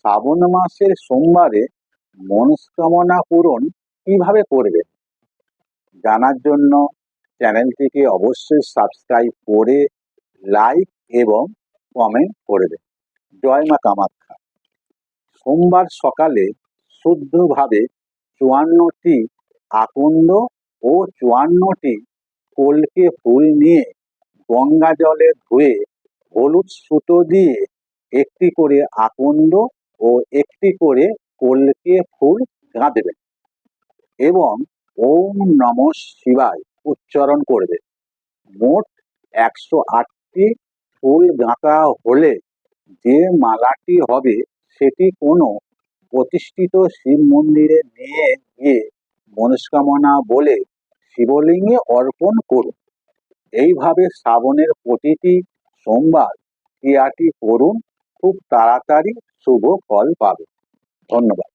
শ্রাবণ মাসের সোমবারে মনস্কামনা পূরণ কীভাবে করবেন জানার জন্য চ্যানেলটিকে অবশ্যই সাবস্ক্রাইব করে লাইক এবং কমেন্ট করে দেন জয় মা কামাখ্যা। সোমবার সকালে শুদ্ধভাবে চুয়ান্নটি আকন্দ ও চুয়ান্নটি কলকে ফুল নিয়ে গঙ্গা জলে ধুয়ে হলুদ সুতো দিয়ে একটি করে আকন্দ ও একটি করে কলকে ফুল গাঁথবেন এবং ওম নম শিবায় উচ্চারণ করবে। মোট একশো আটটি ফুল গাঁথা হলে যে মালাটি হবে সেটি কোনো প্রতিষ্ঠিত শিব মন্দিরে নিয়ে গিয়ে মনস্কামনা বলে শিবলিঙ্গে অর্পণ করুন। এইভাবে শ্রাবণের প্রতিটি সোমবার ক্রিয়াটি করুন খুব তাড়াতাড়ি শুভ ফল পাবে। ধন্যবাদ।